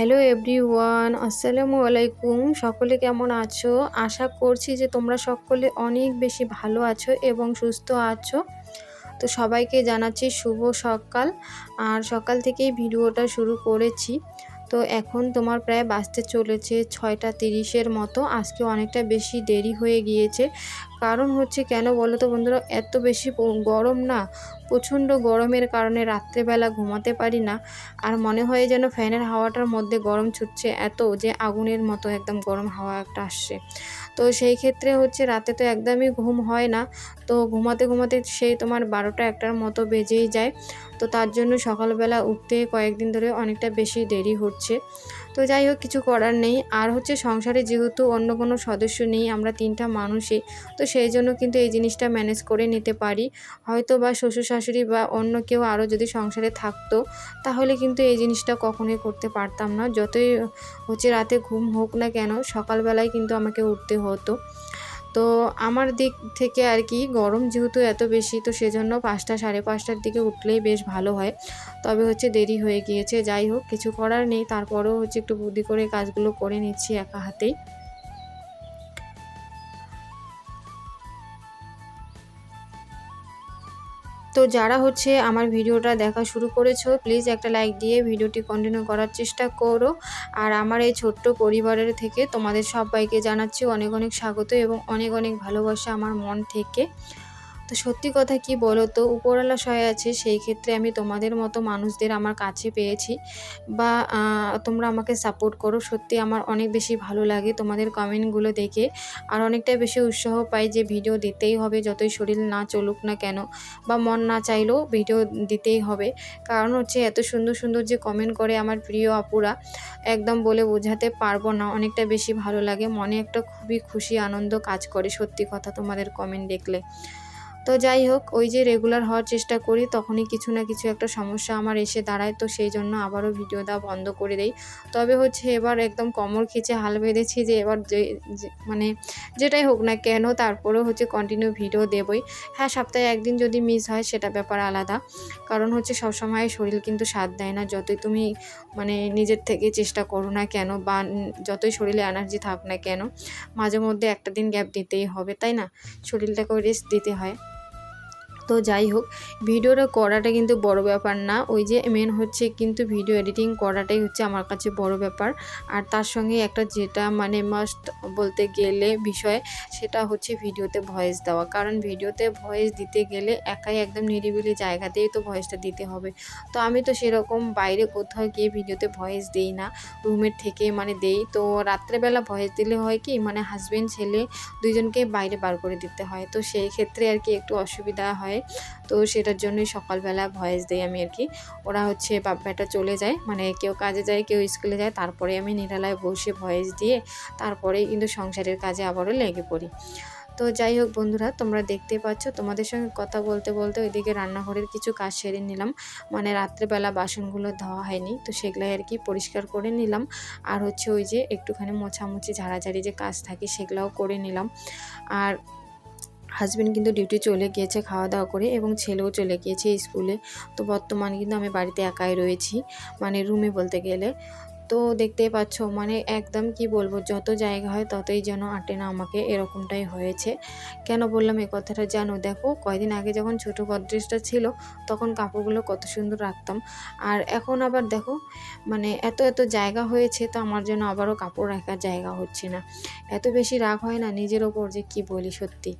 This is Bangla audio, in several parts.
হ্যালো এভরি ওয়ান আসসালামু আলাইকুম সকলে কেমন আছো? আশা করছি যে তোমরা সকলে অনেক বেশি ভালো আছো এবং সুস্থ আছো। তো সবাইকে জানাচ্ছি শুভ সকাল। আর সকাল থেকেই ভিডিওটা শুরু করেছি। তো এখন তোমার প্রায় বাঁচতে চলেছে ছয়টা তিরিশের মতো। আজকে অনেকটা বেশি দেরি হয়ে গিয়েছে। কারণ হচ্ছে কেন বলো তো বন্ধুরা, এত বেশি গরম না? প্রচণ্ড গরমের কারণে রাত্রেবেলা ঘুমাতে পারি না। আর মনে হয় যেন ফ্যানের হাওয়াটার মধ্যে গরম ছুটছে এত যে আগুনের মতো একদম গরম হাওয়া একটা আসছে। তো সেই ক্ষেত্রে হচ্ছে রাতে তো একদমই ঘুম হয় না। তো ঘুমাতে ঘুমাতে সেই তোমার বারোটা একটার মতো বেজেই যায়। তো তার জন্য সকালবেলা উঠতে কয়েকদিন ধরে অনেকটা বেশি দেরি হচ্ছে। তো যাই হোক, কিছু করার নেই। আর হচ্ছে সংসারে যেহেতু অন্য কোনো সদস্য নেই, আমরা তিনটা মানুষই, তো সেই জন্য কিন্তু এই জিনিসটা ম্যানেজ করে নিতে পারি। হয়তো বা শ্বশুর শাশুড়ি বা অন্য কেউ আরও যদি সংসারে থাকতো, তাহলে কিন্তু এই জিনিসটা কখনোই করতে পারতাম না। যতই হচ্ছে রাতে ঘুম হোক না কেন, সকালবেলায় কিন্তু আমাকে উঠতে হতো। তো আমার দিক থেকে আর কি, গরম যেহেতু এত বেশি, তো সেজন্য পাঁচটা সাড়ে পাঁচটার দিকে উঠলেই বেশ ভালো হয়। তবে হচ্ছে দেরি হয়ে গিয়েছে, যাই হোক, কিছু করার নেই, তারপরেও হচ্ছে একটু বুদ্ধি করে কাজগুলো করে নিচ্ছি একা হাতেই। তো যারা হচ্ছে আমার ভিডিওটা দেখা শুরু করেছ প্লিজ একটা লাইক দিয়ে ভিডিওটি কন্টিনিউ করার চেষ্টা করো। আর আমার এই ছোট্ট পরিবারের থেকে তোমাদের সবাইকে জানাচ্ছি অনেক অনেক স্বাগত এবং অনেক অনেক ভালোবাসা আমার মন থেকে। তো সত্যি কথা কি বলো তো উপরওয়ালা সহায় আছে, সেই ক্ষেত্রে আমি তোমাদের মতো মানুষদের আমার কাছে পেয়েছি। বা তোমরা আমাকে সাপোর্ট করো। সত্যি আমার অনেক বেশি ভালো লাগে তোমাদের কমেন্টগুলো দেখে। আর অনেকটাই বেশি উৎসাহ পাই যে ভিডিও দিতেই হবে, যতই শরীর না চলুক না কেন। বা, মন না চাইলেও ভিডিও দিতেই হবে। কারণ হচ্ছে এত সুন্দর সুন্দর যে কমেন্ট করে আমার প্রিয় আপুরা, একদম বলে বোঝাতে পারব না। অনেকটা বেশি ভালো লাগে। মনে একটা খুবই খুশি, আনন্দ কাজ করে সত্যি কথা তোমাদের কমেন্ট দেখলে। তো যাই হোক, ওই যে রেগুলার হওয়ার চেষ্টা করি, তখনই কিছু না কিছু একটা সমস্যা আমার এসে দাঁড়ায়, তো সেই জন্য আবারও ভিডিও দেওয়া বন্ধ করে দেই। তবে হচ্ছে এবার একদম কমর খিচে হাল বেঁধেছি যে এবার যে মানে যেটাই হোক না কেন, তারপরেও হচ্ছে কন্টিনিউ ভিডিও দেবই। হ্যাঁ সপ্তাহে একদিন যদি মিস হয়, সেটা ব্যাপার আলাদা। কারণ হচ্ছে সবসময় শরীর কিন্তু সাথ দেয় না, যতই তুমি মানে নিজের থেকে চেষ্টা করো না কেন বা যতই শরীরে এনার্জি থাক না কেন, মাঝে মধ্যে একটা দিন গ্যাপ দিতেই হবে, তাই না? শরীরটাকেও রেস্ট দিতে হয়। তো যাই হোক, ভিডিওটা করাটা কিন্তু বড় ব্যাপার না। ওই যে মেন হচ্ছে কিন্তু ভিডিও এডিটিং করাটাই হচ্ছে আমার কাছে বড় ব্যাপার। আর তার সঙ্গে একটা যেটা মানে মাস্ট বলতে গেলে বিষয়, সেটা হচ্ছে ভিডিওতে ভয়েস দেওয়া। কারণ ভিডিওতে ভয়েস দিতে গেলে একাই একদম নিরিবিলি জায়গাতেই তো ভয়েসটা দিতে হবে। তো আমি তো সেরকম বাইরে কোথাও গিয়ে ভিডিওতে ভয়েস দিই না। রুমের থেকে মানে দেই। তো রাত্রেবেলা ভয়েস দিলে হয় কি মানে হাজব্যান্ড ছেলে দুইজনকে বাইরে বার করে দিতে হয়। তো সেই ক্ষেত্রে আর কি একটু অসুবিধা হয়। তো সেটার জন্যই সকালবেলা ভয়েস দিই আমি আর কি। ওরা হচ্ছে বাপ্পাটা চলে যায় মানে কেউ কাজে যায়, কেউ স্কুলে যায়। তারপরে আমি নিরালায় বসে ভয়েস দিয়ে তারপরেই কিন্তু সংসারের কাজে আবারও লেগে পড়ি। তো যাই হোক বন্ধুরা, তোমরা দেখতে পাচ্ছ, তোমাদের সঙ্গে কথা বলতে বলতে ওইদিকে রান্নাঘরের কিছু কাজ সেরে নিলাম। মানে রাত্রেবেলা বাসনগুলো ধোয়া হয়নি, তো সেগুলাই আর কি পরিষ্কার করে নিলাম। আর হচ্ছে ওই যে একটুখানি মোছামুছি, ঝাড়াঝাড়ি যে কাজ থাকে সেগুলাও করে নিলাম। আর হাজব্যান্ড কিন্তু ডিউটি চলে গিয়েছে খাওয়া দাওয়া করে এবং ছেলেও চলে গিয়েছে স্কুলে তো বর্তমানে কিন্তু আমি বাড়িতে একাই রয়েছি মানে রুমে বলতে গেলে। তো দেখতেই পাচ্ছ মানে একদম কি বলব, যত জায়গা হয় ততই যেন আটে না আমাকে, এরকমটাই হয়েছে। কেন বললাম এই কথাটা জানো? দেখো, কয়দিন আগে যখন ছোটো গদ্রেজটা ছিল, তখন কাপড়গুলো কত সুন্দর রাখতাম। আর এখন আবার দেখো মানে এত এত জায়গা হয়েছে, তো আমার জন্য আবারও কাপড় রাখার জায়গা হচ্ছে না। এত বেশি রাগ হয় না নিজের ওপর যে কি বলি সত্যি।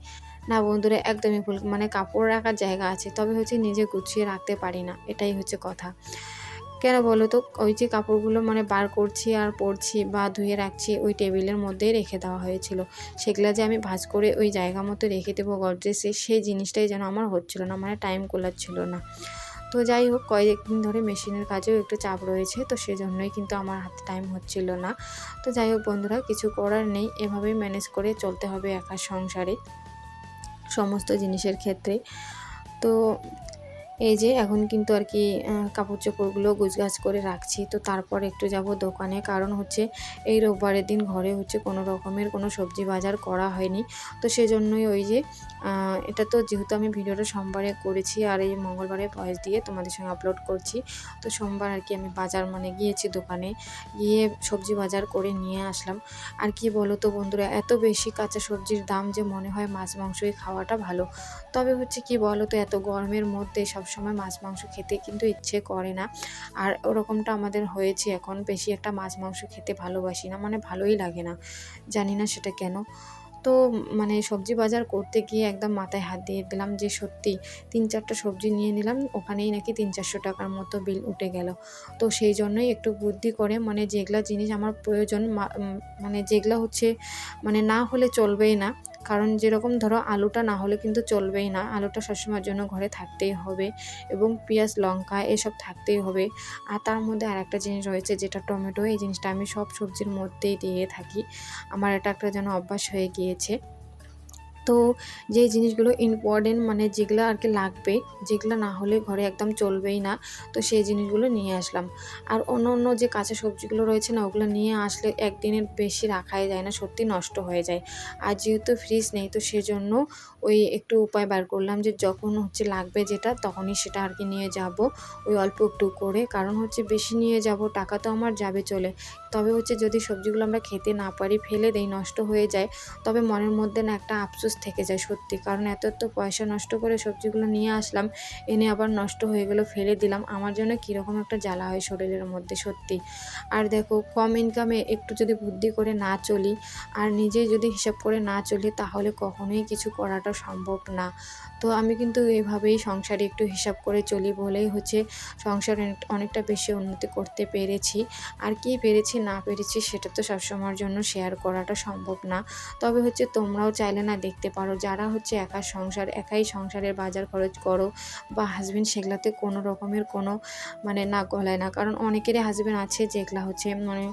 না বন্ধুরা, একদমই ভুল। মানে কাপড় রাখার জায়গা আছে, তবে হচ্ছে নিজে গুছিয়ে রাখতে পারি না, এটাই হচ্ছে কথা। কেন বলো তো? ওই যে কাপড়গুলো মানে বার করছি আর পরছি বা ধুয়ে রাখছি, ওই টেবিলের মধ্যেই রেখে দেওয়া হয়েছিল। সেগুলো যে আমি ভাজ করে ওই জায়গা মতো রেখে দেবো গডরেসে সেই জিনিসটাই যেন আমার হচ্ছিল না মানে টাইম ছিল না। তো যাই হোক, কয়েকদিন ধরে মেশিনের কাজেও একটু চাপ রয়েছে, তো সেজন্যই কিন্তু আমার হাতে টাইম হচ্ছিল না। তো যাই হোক বন্ধুরা, কিছু করার নেই, এভাবেই ম্যানেজ করে চলতে হবে একা সংসারে। সমস্ত জিনিসের ক্ষেত্রে। তো এই যে এখন কিন্তু আর কি কাপড় চোপড়গুলো গুছগাছ করে রাখছি। তো তারপর একটু যাব দোকানে। কারণ হচ্ছে এই রোববারের দিন ঘরে হচ্ছে কোনো রকমের কোনো সবজি বাজার করা হয়নি। তো সেজন্যই ওই যে এটা তো যেহেতু আমি ভিডিওটা সোমবারে করেছি আর এই মঙ্গলবারে ভয়েস দিয়ে তোমাদের সঙ্গে আপলোড করছি, তো সোমবার আর কি আমি বাজার মানে গিয়েছি দোকানে। গিয়ে সবজি বাজার করে নিয়ে আসলাম। আর কি বলো তো বন্ধুরা, এত বেশি কাঁচা সবজির দাম যে মনে হয় মাছ মাংসই খাওয়াটা ভালো। তবে হচ্ছে কি বলো তো এত গরমের মধ্যে সবসময় মাছ, মাংস খেতে কিন্তু ইচ্ছে করে না। আর ওরকমটা আমাদের হয়েছে এখন, বেশি একটা মাছ, মাংস খেতে ভালোবাসি না মানে ভালোই লাগে না, জানি না সেটা কেন। তো মানে সবজি বাজার করতে গিয়ে একদম মাথায় হাত দিয়ে দিলাম যে সত্যি তিন চারটা সবজি নিয়ে নিলাম, ওখানেই নাকি তিন চারশো টাকার মতো বিল উঠে গেল। তো সেই জন্যই একটু বুদ্ধি করে মানে যেগুলা জিনিস আমার প্রয়োজন মানে যেগুলা হচ্ছে মানে না হলে চলবেই না। কারণ যেরকম ধরো আলুটা না হলে কিন্তু চলবেই না। আলুটা সবসময়ের জন্য ঘরে থাকতেই হবে এবং পেঁয়াজ, লঙ্কা এসব থাকতেই হবে। আর তার মধ্যে আর একটা জিনিস রয়েছে যেটা টমেটো, এই জিনিসটা আমি সব সবজির মধ্যেই দিয়ে থাকি। আমার এটা একটা যেন অভ্যাস হয়ে গিয়েছে। তো যে জিনিসগুলো ইম্পর্টেন্ট মানে যেগুলো আর কি লাগবে, যেগুলো না হলে ঘরে একদম চলবেই না, তো সেই জিনিসগুলো নিয়ে আসলাম। আর অন্য অন্য যে কাঁচা সবজিগুলো রয়েছে না, ওগুলো নিয়ে আসলে একদিনের বেশি রাখাই যায় না, সত্যি নষ্ট হয়ে যায়। আর যেহেতু ফ্রিজ নেই, তো সেজন্য ওই একটু উপায় বার করলাম যে যখন হচ্ছে লাগবে যেটা, তখনই সেটা আর কি নিয়ে যাব, ওই অল্প একটু করে। কারণ হচ্ছে বেশি নিয়ে যাব, টাকা তো আমার যাবে চলে। তবে হচ্ছে যদি সবজিগুলো আমরা খেতে না পারি, ফেলে দেই, নষ্ট হয়ে যায়, তবে মনের মধ্যে না একটা আফসোস থেকে যায় সত্যি। কারণ এত এত পয়সা নষ্ট করে সবজিগুলো নিয়ে আসলাম, এনে আবার নষ্ট হয়ে গেলো, ফেলে দিলাম। আমার জন্য কীরকম একটা জ্বালা হয় শরীরের মধ্যে সত্যি। আর দেখো, কম ইনকামে একটু যদি বুদ্ধি করে না চলি, আর নিজে যদি হিসাব করে না চলি, তাহলে কখনোই কিছু করাটা সম্ভব না। তো আমি কিন্তু এভাবেই সংসারে একটু হিসাব করে চলি বলেই হচ্ছে সংসার অনেক- অনেকটা বেশি উন্নতি করতে পেরেছি। আর কি পেরেছি, না পেরেছি সেটা তো সবসময়ের জন্য শেয়ার করাটা সম্ভব না। তবে হচ্ছে তোমরাও চাইলে না দেখতে পারো, যারা হচ্ছে একা সংসার, একাই সংসারের বাজার খরচ করো বা হাজবেন্ড সেগুলাতে কোনো রকমের কোনো মানে না গলায় না। কারণ অনেকেরই হাজবেন্ড আছে যেগুলা হচ্ছে মানে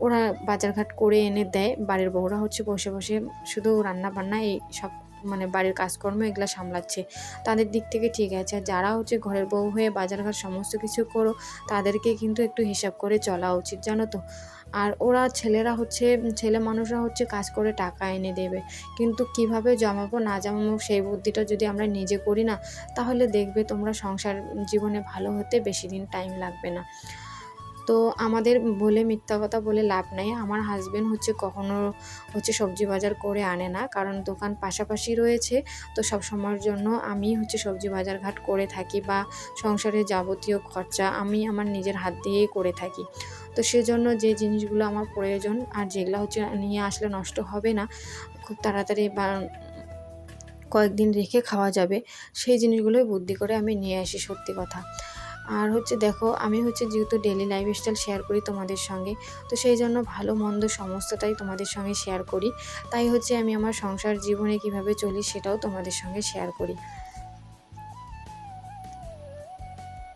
ওরা বাজারঘাট করে এনে দেয়, বাড়ির বউরা হচ্ছে বসে বসে শুধু রান্না বান্না এই সব মানে বাড়ির কাজকর্ম এগুলো সামলাচ্ছে। তাদের দিক থেকে ঠিক আছে, আর যারা হচ্ছে ঘরের বউ হয়ে বাজারঘাট সমস্ত কিছু করো, তাদেরকে কিন্তু একটু হিসাব করে চলা উচিত, জানো তো। আর ওরা ছেলেরা হচ্ছে, ছেলে মানুষরা হচ্ছে কাজ করে টাকা এনে দেবে। কিন্তু কীভাবে জমাবো না জমাবো সেই বুদ্ধিটা যদি আমরা নিজে করি না, তাহলে দেখবে তোমরা সংসার জীবনে ভালো হতে বেশি দিন টাইম লাগবে না। তো আমাদের বলে মিথ্যা কথা বলে লাভ নাই। আমার হাজব্যান্ড হচ্ছে কখনো হচ্ছে সবজি বাজার করে আনে না, কারণ দোকান পাশাপাশি রয়েছে। তো সব সময়ের জন্য আমি হচ্ছে সবজি বাজার ঘাট করে থাকি বা সংসারের যাবতীয় খরচা আমি আমার নিজের হাত দিয়েই করে থাকি। তো সেজন্য যে জিনিসগুলো আমার প্রয়োজন আর যেগুলো হচ্ছে নিয়ে আসলে নষ্ট হবে না, খুব তাড়াতাড়ি বা কয়েকদিন রেখে খাওয়া যাবে, সেই জিনিসগুলোই বুদ্ধি করে আমি নিয়ে আসি সত্যি কথা। আর হচ্ছে দেখো, আমি হচ্ছে যেহেতু ডেলি লাইফস্টাইল শেয়ার করি তোমাদের সঙ্গে, তো সেই জন্য ভালো মন্দ সমস্তটাই তোমাদের সঙ্গে শেয়ার করি। তাই হচ্ছে আমি আমার সংসার জীবনে কীভাবে চলি সেটাও তোমাদের সঙ্গে শেয়ার করি।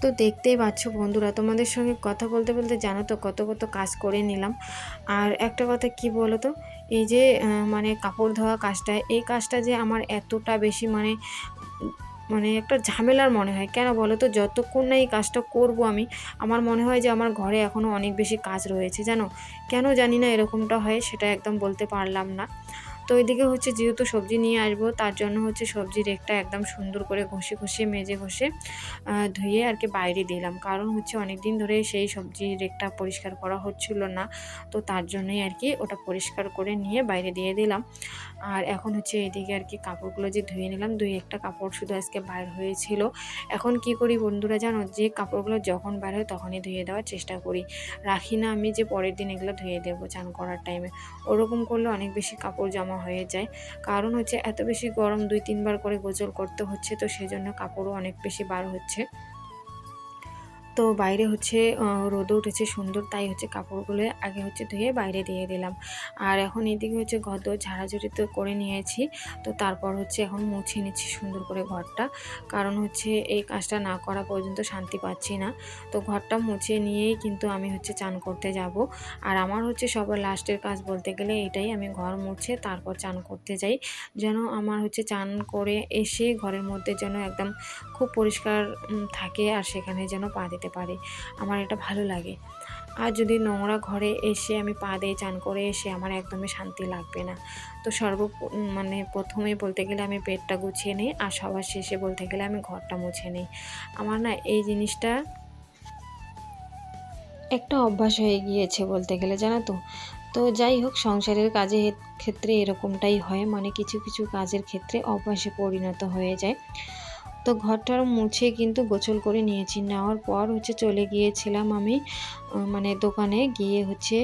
তো দেখতেই পাচ্ছ বন্ধুরা, তোমাদের সঙ্গে কথা বলতে বলতে জানো তো কত কত কাজ করে নিলাম। আর একটা কথা কি বলো তো এই যে মানে কাপড় ধোয়া কাজটা, এই কাজটা যে আমার এতটা বেশি মানে মানে একটা ঝামেলার মনে হয়। কেন বলো তো যতক্ষণ না এই কাজটা করব আমি, আমার মনে হয় যে আমার ঘরে এখনও অনেক বেশি কাজ রয়েছে, জানো? কেন জানি না এরকমটা হয়, সেটা একদম বলতে পারলাম না। তো ওইদিকে হচ্ছে যেহেতু সবজি নিয়ে আসব, তার জন্য হচ্ছে সবজির রেকটা একদম সুন্দর করে ঘষে ঘষে মেজে ঘষে ধুয়ে আর কি বাইরে দিলাম। কারণ হচ্ছে অনেক দিন ধরে সেই সবজির রেকটা পরিষ্কার করা হচ্ছিল না, তো তার জন্যই আর কি ওটা পরিষ্কার করে নিয়ে বাইরে দিয়ে দিলাম। আর এখন হচ্ছে এদিকে আর কি কাপড়গুলো যে ধুয়ে নিলাম, দুই একটা কাপড় শুধু আজকে বাইর হয়েছিল। এখন কি করি বন্ধুরা জানো, যে কাপড়গুলো যখন বার হয় তখনই ধুয়ে দেওয়ার চেষ্টা করি। রাখি না আমি যে পরের দিন এগুলো ধুয়ে দেবো চান করার টাইমে ওরকম করলে অনেক বেশি কাপড় জমা হয়ে যায়। কারণ হচ্ছে এত বেশি গরম দুই তিনবার করে গোজল করতে হচ্ছে, তো সেজন্য কাপড়ও অনেক বেশি বার হচ্ছে। তো বাইরে হচ্ছে রোদে উঠেছে সুন্দর, তাই হচ্ছে কাপড়গুলো আগে হচ্ছে ধুয়ে বাইরে দিয়ে দিলাম। আর এখন এদিকে হচ্ছে ঘর দোর ঝাড়াঝুড়ি তো করে নিয়েছি, তো তারপর হচ্ছে এখন মুছে নিচ্ছি সুন্দর করে ঘরটা। কারণ হচ্ছে এই কাজটা না করা পর্যন্ত শান্তি পাচ্ছি না। তো ঘরটা মুছে নিয়েই কিন্তু আমি হচ্ছে চান করতে যাব। আর আমার হচ্ছে সবার লাস্টের কাজ বলতে গেলে এটাই, আমি ঘর মুছে তারপর চান করতে যাই। যেন আমার হচ্ছে চান করে এসে ঘরের মধ্যে যেন একদম খুব পরিষ্কার থাকে আর সেখানে যেন পা দিতে পারে। আমার এটা ভালো লাগে। আর যদি নোংরা ঘরে এসে আমি পা দিয়ে চান করে এসে আমার একদমই শান্তি লাগবে না। তো সর্ব মানে প্রথমেই বলতে গেলে আমি পেটটা গুছিয়ে নিই আর সবার শেষে বলতে গেলে আমি ঘরটা মুছে নিই। আমার না এই জিনিসটা একটা অভ্যাস হয়ে গিয়েছে বলতে গেলে, জানো তো? তো যাই হোক, সংসারের কাজের ক্ষেত্রে এরকমটাই হয়। মানে কিছু কিছু কাজের ক্ষেত্রে অভ্যাসে পরিণত হয়ে যায়। তো ঘরটার মুছে কিন্তু গোছল করে নিয়েছি। নেওয়ার পর হচ্ছে চলে গিয়েছিলাম আমি মানে দোকানে গিয়ে হচ্ছে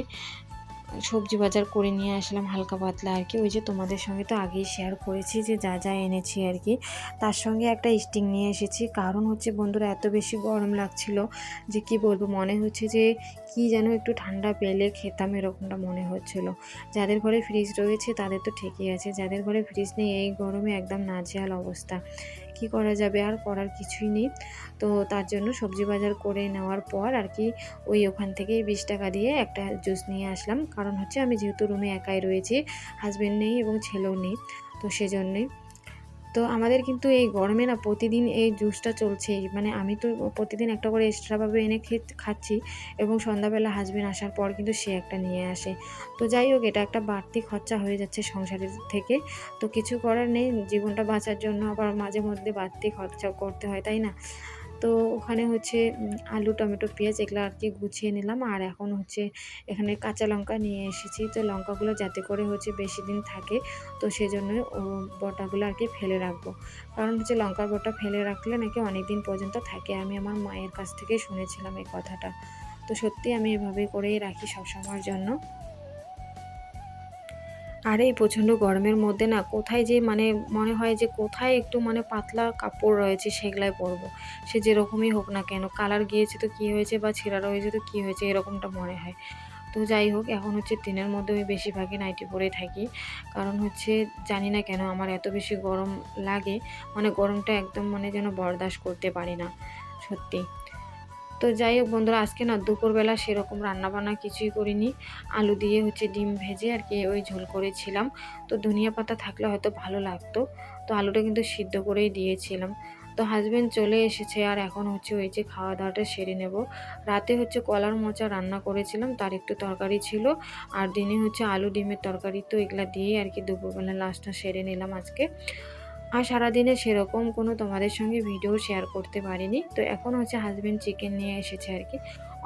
সবজি বাজার করে নিয়ে আসলাম হালকা পাতলা আর কি। ওই যে তোমাদের সঙ্গে তো আগেই শেয়ার করেছি যে যা যা এনেছি আর কি। তার সঙ্গে একটা স্টিং নিয়ে এসেছি। কারণ হচ্ছে বন্ধুরা, এত বেশি গরম লাগছিল যে কি বলব, মনে হচ্ছে যে কি যেন একটু ঠান্ডা পেলে খেতাম এরকমটা মনে হচ্ছিল। যাদের ঘরে ফ্রিজ রয়েছে তাদের তো ঠিকই আছে। যাদের ঘরে ফ্রিজ নেই, এই গরমে একদম নাজেহাল অবস্থা। কি করা যাবে? আর করার কিছুই নেই। তো তার জন্য সবজি বাজার করে নেওয়ার পর আর কি ওই ওখান থেকেই বিশ টাকা দিয়ে একটা জুস নিয়ে আসলাম। কারণ হচ্ছে আমি যেহেতু রুমে একাই রয়েছি হাজব্যান্ড নেই এবং ছেলেও নেই। তো সেজন্যে তো আমাদের কিন্তু এই গরমে না প্রতিদিন এই জুসটা চলছেই। মানে আমি তো প্রতিদিন একটা করে এক্সট্রাভাবে এনে খাচ্ছি এবং সন্ধ্যাবেলা হাজবেন্ড আসার পর কিন্তু সে একটা নিয়ে আসে। তো যাই হোক, এটা একটা বাড়তি খরচা হয়ে যাচ্ছে সংসারের থেকে। তো কিছু করার নেই, জীবনটা বাঁচার জন্য আবার মাঝে মধ্যে বাড়তি খরচা করতে হয়, তাই না? তো ওখানে হচ্ছে আলু, টমেটো, পেঁয়াজ এগুলো আর কি গুছিয়ে নিলাম। আর এখন হচ্ছে এখানে কাঁচা লঙ্কা নিয়ে এসেছি। তো লঙ্কাগুলো যাতে করে হচ্ছে বেশি দিন থাকে, তো সেজন্য ও বটাগুলো আর কি ফেলে রাখব। কারণ হচ্ছে লঙ্কার বটা ফেলে রাখলে নাকি অনেক দিন পর্যন্ত থাকে। আমি আমার মায়ের কাছ থেকে শুনেছিলাম এই কথাটা। তো সত্যি আমি এভাবে করেই রাখি সবসময়ের জন্য। আর, এই প্রচণ্ড গরমের মধ্যে না কোথায় যে মানে মনে হয় যে কোথায় একটু মানে পাতলা কাপড় রয়েছে সেগুলাই পরবো। সে যেরকমই হোক না কেন, কালার গিয়েছে তো কী হয়েছে বা ছেঁড়া রয়েছে তো কী হয়েছে এরকমটা মনে হয়। তো যাই হোক, এখন হচ্ছে দিনের মধ্যে আমি বেশিরভাগই নাইটি পরে থাকি। কারণ হচ্ছে জানি না কেন আমার এত বেশি গরম লাগে মানে গরমটা একদম মানে যেন বরদাস্ত করতে পারি না, সত্যি। তো যাই হোক বন্ধুরা, আজকে না দুপুরবেলা সেরকম রান্নাবান্না কিছুই করিনি। আলু দিয়ে হচ্ছে ডিম ভেজে আর কি ওই ঝোল করেছিলাম। তো ধনিয়া পাতা থাকলে হয়তো ভালো লাগতো। তো আলুটা কিন্তু সিদ্ধ করেই দিয়েছিলাম। তো হাজব্যান্ড চলে এসেছে আর এখন হচ্ছে ওই যে খাওয়া দাওয়াটা সেরে নেব। রাতে হচ্ছে কলার মোচা রান্না করেছিলাম, তার একটু তরকারি ছিল। আর দিনে হচ্ছে আলু, ডিমের তরকারি তো এগুলা দিয়ে আর কি দুপুরবেলা লাস্টটা সেরে নিলাম আজকে। আর সারাদিনে সেরকম কোনো তোমাদের সঙ্গে ভিডিও শেয়ার করতে পারিনি। তো এখন হচ্ছে হাজব্যান্ড চিকেন নিয়ে এসেছে আর কি।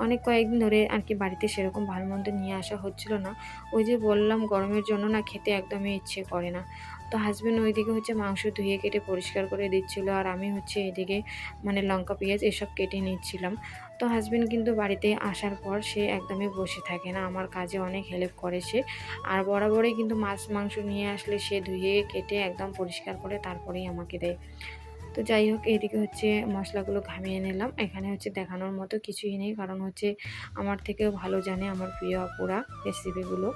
অনেক কয়েকদিন ধরে আর কি বাড়িতে সেরকম ভালো মন্দ নিয়ে আসা হচ্ছিল না। ওই যে বললাম গরমের জন্য না খেতে একদমই ইচ্ছে করে না। তো হাজব্যান্ড ওইদিকে হচ্ছে মাংস ধুয়ে কেটে পরিষ্কার করে দিচ্ছিল আর আমি হচ্ছে এদিকে মানে লঙ্কা, পেঁয়াজ এসব কেটে নিচ্ছিলাম। তো হাজব্যান্ড কিন্তু বাড়িতে আসার পর সে একদমই বসে থাকে না, আমার কাজে অনেক হেল্প করে সে। আর বরাবরই কিন্তু মাছ, মাংস নিয়ে আসলে সে ধুয়ে কেটে একদম পরিষ্কার করে তারপরেই আমাকে দেয়। তো যাই হোক এইদিকে হচ্ছে মশলাগুলো ঘামিয়ে নিলাম। এখানে হচ্ছে দেখানোর মতো কিছুই নেই, কারণ হচ্ছে আমার থেকেও ভালো জানে আমার প্রিয় আপুরা রেসিপিগুলো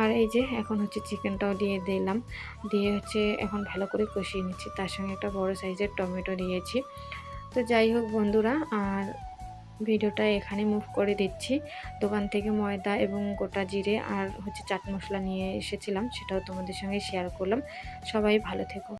আর এই যে এখন হচ্ছে চিকেনটাও দিয়ে দিলাম। দিয়ে হচ্ছে এখন ভালো করে কষিয়ে নিচ্ছি। তার সঙ্গে একটা বড় সাইজের টমেটো দিয়েছি। তো যাই হোক বন্ধুরা, আর ভিডিওটা এখানে মুভ করে দিচ্ছি। দোকান থেকে ময়দা এবং গোটা জিরে আর হচ্ছে চাট মশলা নিয়ে এসেছিলাম, সেটাও তোমাদের সঙ্গে শেয়ার করলাম। সবাই ভালো থেকো।